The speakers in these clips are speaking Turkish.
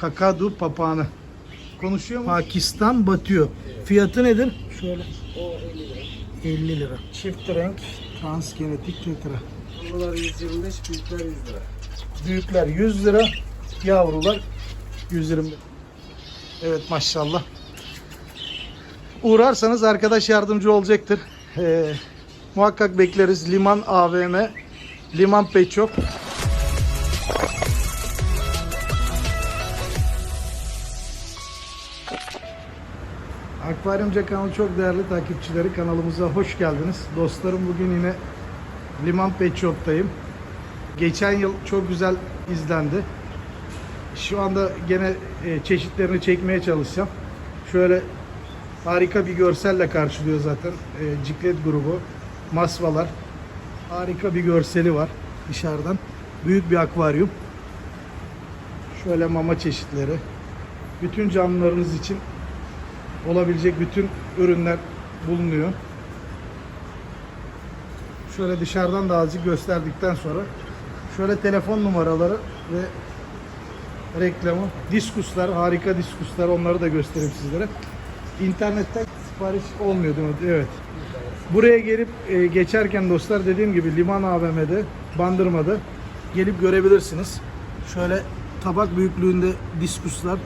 Kakadu papağanı. Konuşuyor mu? Pakistan batıyor. Fiyatı nedir? Şöyle O 50 lira. 50 lira. Çift renk transgenetik tetra. Bunlar 125, büyükler 100 lira. Büyükler 100 lira, yavrular 120 lira. Evet maşallah. Uğrarsanız arkadaş yardımcı olacaktır. Ee, muhakkak bekleriz. Liman AVM, Liman Pet Shop. Akvaryumca kanalı çok değerli takipçileri kanalımıza hoş geldiniz. Dostlarım bugün yine Liman Pet Shop'tayım. Geçen yıl çok güzel izlendi. Şu anda gene e, çeşitlerini çekmeye çalışacağım. Şöyle harika bir görselle karşılıyor zaten e, Ciklet grubu. Masvalar. Harika bir görseli var dışarıdan. Büyük bir akvaryum. Şöyle mama çeşitleri. Bütün canlılarınız için olabilecek bütün ürünler bulunuyor. Şöyle dışarıdan da azıcık gösterdikten sonra şöyle telefon numaraları ve reklamı, diskuslar, harika diskuslar onları da göstereyim sizlere. İnternetten sipariş olmuyor değil mi? Evet. Buraya gelip e, geçerken dostlar dediğim gibi Liman AVM'de, Bandırma'da gelip görebilirsiniz. Şöyle tabak büyüklüğünde diskuslar.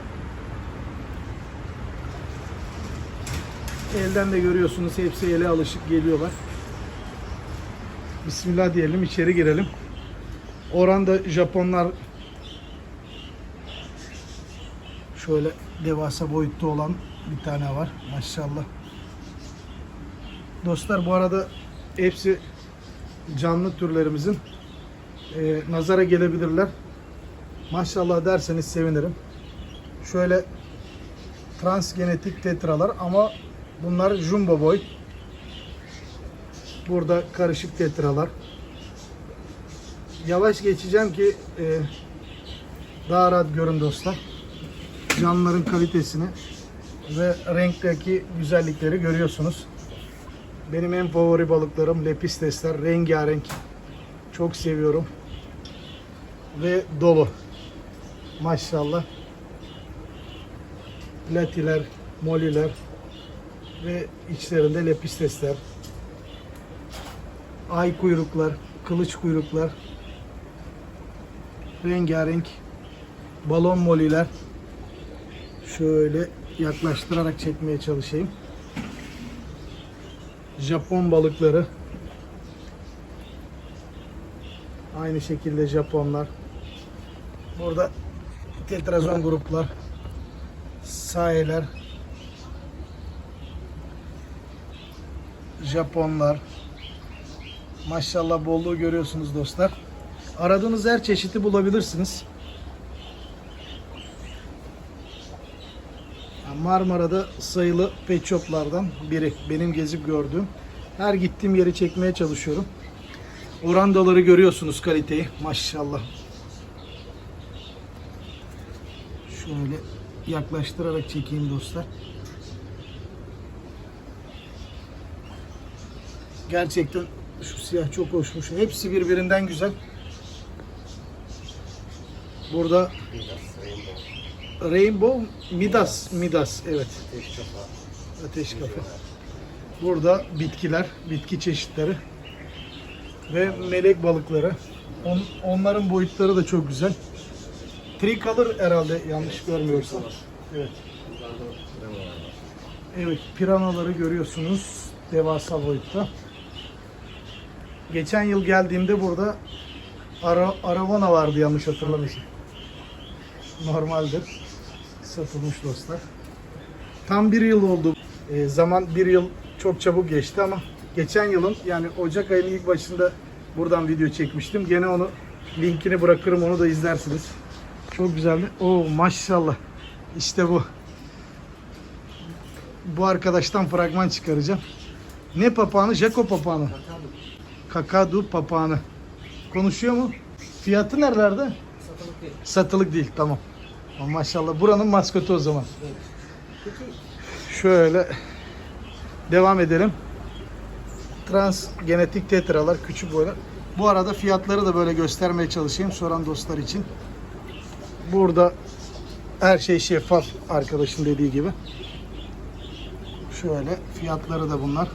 Elden de görüyorsunuz hepsi ele alışık geliyorlar. Bismillah diyelim içeri girelim. Oranda Japonlar şöyle devasa boyutta olan bir tane var. Maşallah. Dostlar bu arada hepsi canlı türlerimizin e, nazara gelebilirler. Maşallah derseniz sevinirim. Şöyle transgenetik tetralar ama bunlar jumbo boy. Burada karışık tetralar. Yavaş geçeceğim ki e, daha rahat görün dostlar. Canlıların kalitesini ve renkteki güzellikleri görüyorsunuz. Benim en favori balıklarım lepistesler. Rengarenk. Çok seviyorum. Ve dolu. Maşallah. Platiler, moliler ve içlerinde lepistesler. Ay kuyruklar, kılıç kuyruklar. Rengarenk balon moliler. Şöyle yaklaştırarak çekmeye çalışayım. Japon balıkları. Aynı şekilde Japonlar. Burada tetrazon gruplar. Saheler. Japonlar. Maşallah bolluğu görüyorsunuz dostlar. Aradığınız her çeşidi bulabilirsiniz. Marmara'da sayılı pet shoplardan biri. Benim gezip gördüğüm. Her gittiğim yeri çekmeye çalışıyorum. Orandaları görüyorsunuz kaliteyi. Maşallah. Şöyle yaklaştırarak çekeyim dostlar. Gerçekten şu siyah çok hoşmuş. Hepsi birbirinden güzel. Burada Rainbow Midas Midas evet. Ateş kafa. Ateş kafa. Burada bitkiler, bitki çeşitleri ve melek balıkları. On- onların boyutları da çok güzel. Tricolor herhalde yanlış görmüyorsam. Evet. Evet, piranaları görüyorsunuz devasa boyutta. Geçen yıl geldiğimde burada ara, aravana vardı yanlış hatırlamıyorsam. Normaldir. Satılmış dostlar. Tam bir yıl oldu. E, zaman bir yıl çok çabuk geçti ama geçen yılın yani Ocak ayının ilk başında buradan video çekmiştim. Gene onu linkini bırakırım onu da izlersiniz. Çok güzeldi. Oo maşallah. İşte bu. Bu arkadaştan fragman çıkaracağım. Ne papağanı? Jeko papağanı. Kakadu papağanı. Konuşuyor mu? Fiyatı nerelerde? Satılık değil. Satılık değil tamam. Ama maşallah buranın maskotu o zaman. Evet. Peki Şöyle devam edelim. Trans genetik tetralar küçük boylar. Bu arada fiyatları da böyle göstermeye çalışayım soran dostlar için. Burada Her şey şeffaf arkadaşın dediği gibi. Şöyle fiyatları da bunlar.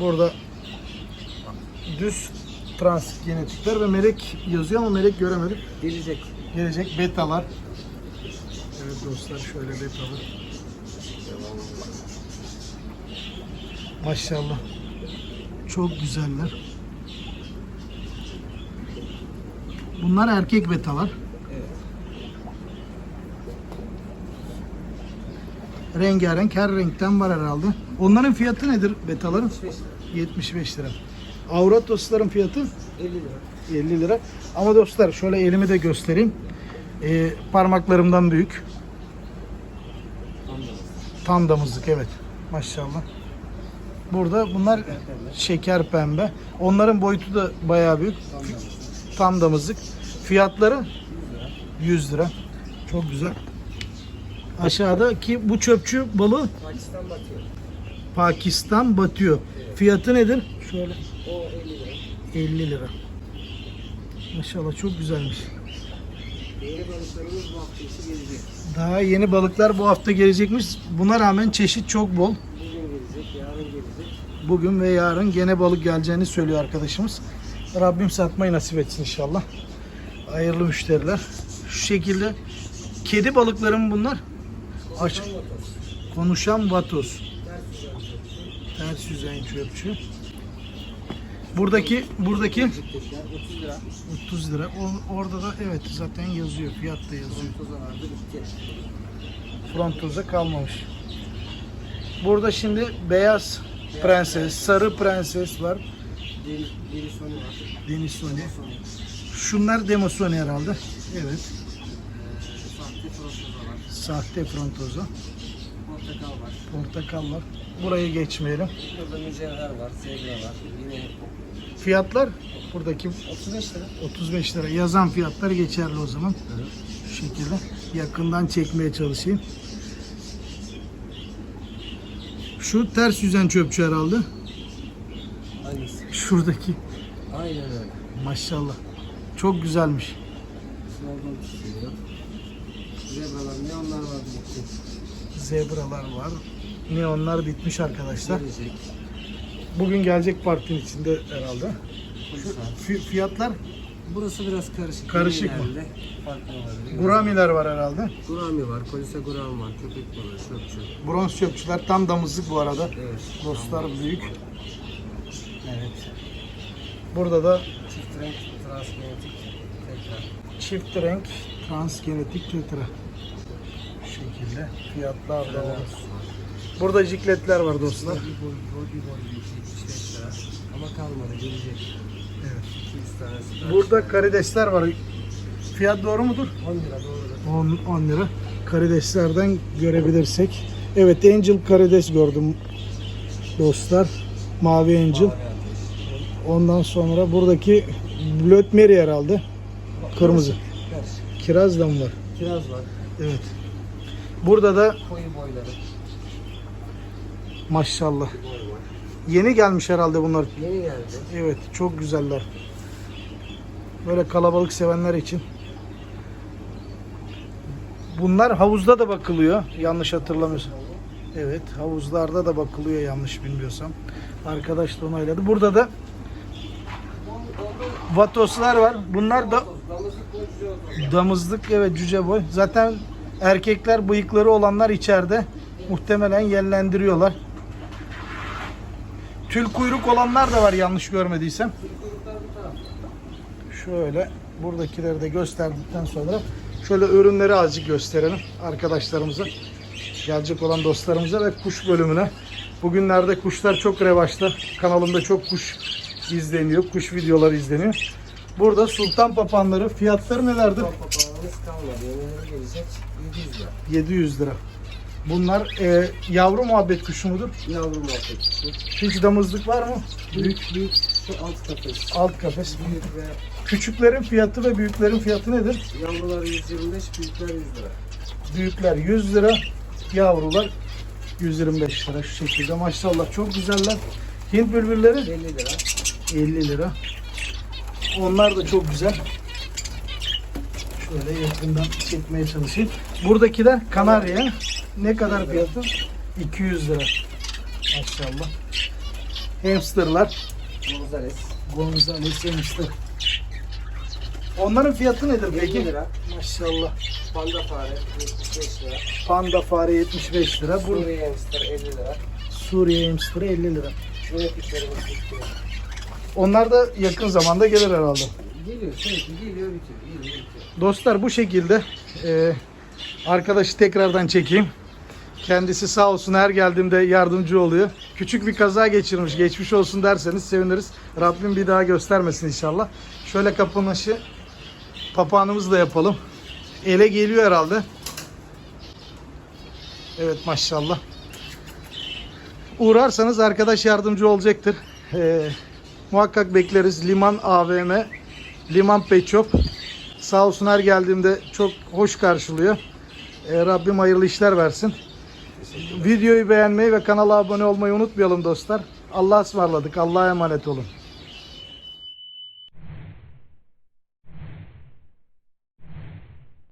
Burada düz trans genetikler ve melek yazıyor ama melek göremedik. Gelecek. Gelecek betalar. Evet dostlar şöyle betalar. Maşallah. Çok güzeller. Bunlar erkek betalar. Evet. Rengarenk her renkten var herhalde. Onların fiyatı nedir betaların? 75 lira. 75 lira. Avratosların fiyatı 50 lira. 50 lira. Ama dostlar şöyle elimi de göstereyim. Ee, parmaklarımdan büyük. Tam damızlık evet. Maşallah. Burada bunlar şeker pembe. Onların boyutu da bayağı büyük. Tam damızlık. Fiyatları 100 lira. Çok güzel. Aşağıdaki bu çöpçü balığı Pakistan batıyor. Pakistan batıyor. Fiyatı nedir? Şöyle O 50 lira. 50 lira. Maşallah çok güzelmiş. Yeni balıklarımız bu hafta içi gelecek. Daha yeni balıklar bu hafta gelecekmiş. Buna rağmen çeşit çok bol. Bugün gelecek, yarın gelecek. Bugün ve yarın gene balık geleceğini söylüyor arkadaşımız. Rabbim satmayı nasip etsin inşallah. Hayırlı müşteriler. Şu şekilde kedi balıklarım bunlar. Aç. Konuşan vatoz. Ters yüzeyen çöpçü. Buradaki buradaki Cikletler 30 lira. 30 lira. O- orada da evet zaten yazıyor. Fiyat da yazıyor. Frontoza kalmamış. Burada şimdi beyaz prenses, sarı prenses var. Sonu var. Sonu. Şunlar Demosoni herhalde. Evet. Sahte var. Sahte frontoza. Portakal var. Portakal var. Burayı geçmeyelim. Burada mücevher var. Zegra var. Yine Fiyatlar buradaki 35 lira. 35 lira. Yazan fiyatlar geçerli o zaman. Şu şekilde. Yakından çekmeye çalışayım. Şu ters yüzen çöpçü herhalde. Hangisi? Şuradaki. Aynen öyle. Maşallah. Çok güzelmiş. Soldan tutuyor. Zebralar, neonlar var bitti. Zebralar var. Neonlar bitmiş arkadaşlar. Bugün gelecek partinin içinde herhalde. Fi- Fiyatlar Burası biraz karışık. Karışık mı? Guramiler var herhalde. Gurami var. Kolise Gurami var. Köpek balığı. Şöpçü. Bronz çöpçüler tam damızlık bu arada. Evet. Dostlar büyük. Evet. Burada da Çift renk transgenetik tekrar. çift renk transgenetik tetra. Şekilde. Fiyatlar da var. Burada cikletler var dostlar. Bir boy, boy, bir boy büyük 75 lira. Ama kalmadı. Gelecek. Evet. 200 tanesi. Burada karidesler var. Fiyat doğru mudur? 10 lira doğrudur. 10, 10 lira. Karideslerden görebilirsek. Evet Angel karides gördüm dostlar. Mavi Angel. Ondan sonra buradaki Blood Mary herhalde. Kırmızı. Kiraz da mı var? Kiraz var. Evet. Burada da Koyu boyları. maşallah. Yeni gelmiş herhalde bunlar. Yeni geldi. Evet çok güzeller. Böyle kalabalık sevenler için. Bunlar havuzda da bakılıyor. Yanlış hatırlamıyorsam. Evet havuzlarda da bakılıyor yanlış bilmiyorsam. Arkadaş da onayladı. Burada da vatoslar var. Bunlar da damızlık evet cüce boy. Zaten erkekler bıyıkları olanlar içeride. Muhtemelen yellendiriyorlar. Tül kuyruk olanlar da var yanlış görmediysem. Şöyle buradakileri de gösterdikten sonra şöyle ürünleri azıcık gösterelim arkadaşlarımıza. Gelecek olan dostlarımıza ve kuş bölümüne. Bugünlerde kuşlar çok revaçta. Kanalımda çok kuş izleniyor. Kuş videoları izleniyor. Burada sultan papanları fiyatları nelerdir? Son papağanımız kalmadı. Yenileri gelecek. 700 lira. 700 lira. Bunlar e, yavru muhabbet kuşu mudur? Yavru muhabbet kuşu. Hiç damızlık var mı? Büyük büyük şu alt kafes. Alt kafes. Büyük ve Küçüklerin fiyatı ve büyüklerin fiyatı nedir? yavrular 125, büyükler 100 lira. Büyükler 100 lira, yavrular 125 lira şu şekilde. Maşallah çok güzeller. Hint bülbülleri 50 lira. 50 lira. Onlar da çok güzel. Şöyle yakından çekmeye çalışayım. Buradakiler kanarya. Ne kadar fiyatı? 200 lira. Maşallah. Hamsterlar. Gonzales. Gonzales hamster. Onların fiyatı nedir 50 peki? lira. Maşallah. Panda fare 75 lira. Panda fare 75 lira. Bu Suriye hamster 50 lira. Suriye hamster 50 lira. Şöyle bitiyor. Onlar da yakın zamanda gelir herhalde. Geliyor sürekli geliyor bitiyor. Geliyor bitiyor. Dostlar bu şekilde e, arkadaşı tekrardan çekeyim. Kendisi sağ olsun her geldiğimde yardımcı oluyor. Küçük bir kaza geçirmiş. Geçmiş olsun derseniz seviniriz. Rabbim bir daha göstermesin inşallah. Şöyle kapanışı papağanımızı da yapalım. Ele geliyor herhalde. Evet maşallah. Uğrarsanız arkadaş yardımcı olacaktır. E, muhakkak bekleriz. Liman AVM, Liman Pet Shop. Sağ olsun her geldiğimde çok hoş karşılıyor. E, Rabbim hayırlı işler versin. Videoyu beğenmeyi ve kanala abone olmayı unutmayalım dostlar. Allah'a ısmarladık. Allah'a emanet olun.